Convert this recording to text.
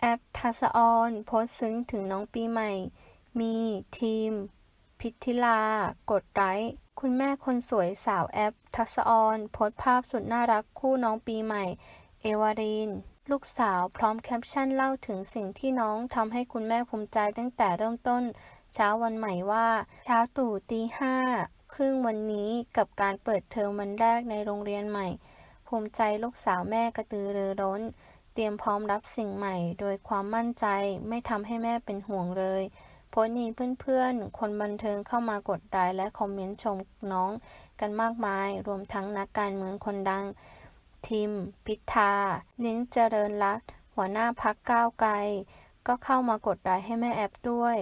แอปทัศออนโพสซึ้งถึงน้องปีใหม่ มีทีม พิธิลา กดไลค์คุณแม่คนสวยสาวแอปทัศออนโพสภาพสุดน่ารักคู่น้องปีใหม่ เอวาริน ลูกสาวพร้อมแคปชั่นเล่าถึงสิ่งที่น้องทำให้คุณแม่ภูมิใจตั้งแต่เริ่มต้น เช้าวันใหม่ว่า เช้าตู่ตีห้าครึ่งวันนี้กับการเปิดเทอมวันแรกในโรงเรียนใหม่ ภูมิใจลูกสาวแม่กระตือรือร้น ตรียมพร้อมรับสิ่งใหม่ โดยความมั่นใจไม่ทำให้แม่เป็นห่วงเลยโพสต์นี้เพื่อนๆ คนบันเทิงเข้ามากดไลค์และคอมเมนต์ชมน้องกันมากมาย รวมทั้งนักการเมืองคนดัง ทิม พิธา ลิ้งเจริญรัตน์หัวหน้าพักก้าวไกล ก็เข้ามากดไลค์ให้แม่แอปด้วย